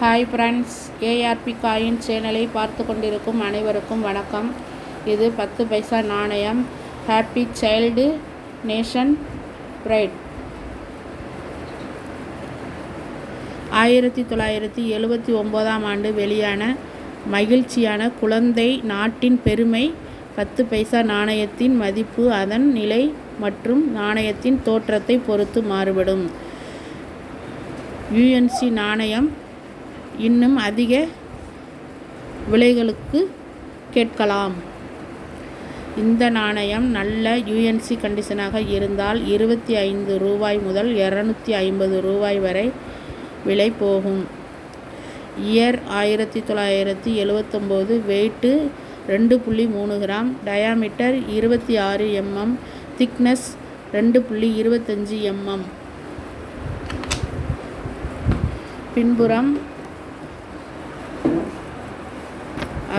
Hi friends ARP coin சேனலை பார்த்து கொண்டிருக்கும் அனைவருக்கும் வணக்கம். இது பத்து பைசா நாணயம். ஹாப்பி சைல்டு நேஷன் பிரைட் ஆயிரத்தி தொள்ளாயிரத்தி எழுபத்தி ஒம்போதாம் ஆண்டு வெளியான மகிழ்ச்சியான குழந்தை நாட்டின் பெருமை பத்து பைசா நாணயத்தின் மதிப்பு அதன் நிலை மற்றும் நாணயத்தின் தோற்றத்தை பொறுத்து மாறுபடும். யுஎன்சி நாணயம் இன்னும் அதிக விலைகளுக்கு கேட்கலாம். இந்த நாணயம் நல்ல யுஎன்சி கண்டிஷனாக இருந்தால் இருபத்தி ஐந்து ரூபாய் முதல் இரநூத்தி ஐம்பது ரூபாய் வரை விலை போகும். இயர் ஆயிரத்தி தொள்ளாயிரத்தி எழுவத்தொம்போது வெயிட்டு ரெண்டு புள்ளி மூணு கிராம். டயாமீட்டர் இருபத்தி ஆறு எம்எம் திக்னஸ் ரெண்டு புள்ளி இருபத்தஞ்சி எம்எம் பின்புறம்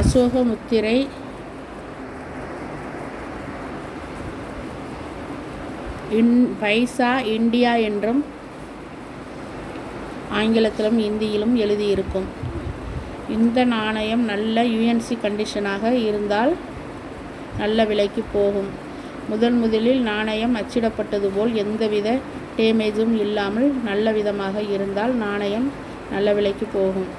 அசோக முத்திரை இன் பைசா இந்தியா என்றும் ஆங்கிலத்திலும் இந்தியிலும் எழுதியிருக்கும். இந்த நாணயம் நல்ல யுஎன்சி கண்டிஷனாக இருந்தால் நல்ல விலைக்கு போகும். முதன் முதலில் நாணயம் அச்சிடப்பட்டது போல் எந்தவித டேமேஜும் இல்லாமல் நல்ல விதமாக இருந்தால் நாணயம் நல்ல விலைக்கு போகும்.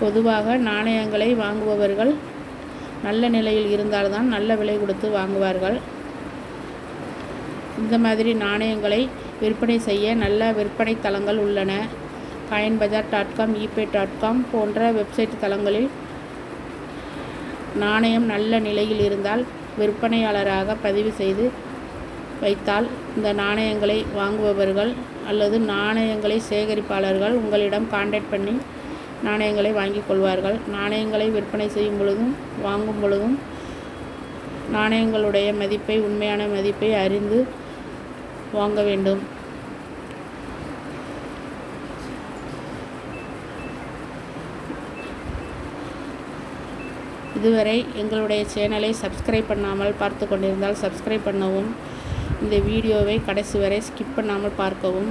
பொதுவாக நாணயங்களை வாங்குபவர்கள் நல்ல நிலையில் இருந்தால்தான் நல்ல விலை கொடுத்து வாங்குவார்கள். இந்த மாதிரி நாணயங்களை விற்பனை செய்ய நல்ல விற்பனை தளங்கள் உள்ளன. Coin bazaar dot com eBay dot com போன்ற வெப்சைட் தளங்களில் நாணயம் நல்ல நிலையில் இருந்தால் விற்பனையாளராக பதிவு செய்து வைத்தால் இந்த நாணயங்களை வாங்குபவர்கள் அல்லது நாணயங்களை சேகரிப்பாளர்கள் உங்களிடம் காண்டாக்ட் பண்ணி நாணயங்களை வாங்கிக் கொள்வார்கள். நாணயங்களை விற்பனை செய்யும் பொழுதும் வாங்கும் பொழுதும் நாணயங்களுடைய மதிப்பை உண்மையான மதிப்பை அறிந்து வாங்க வேண்டும். இதுவரை எங்களுடைய சேனலை சப்ஸ்கிரைப் பண்ணாமல் பார்த்து கொண்டிருந்தால் சப்ஸ்கிரைப் பண்ணவும். இந்த வீடியோவை கடைசி வரை ஸ்கிப் பண்ணாமல் பார்க்கவும்.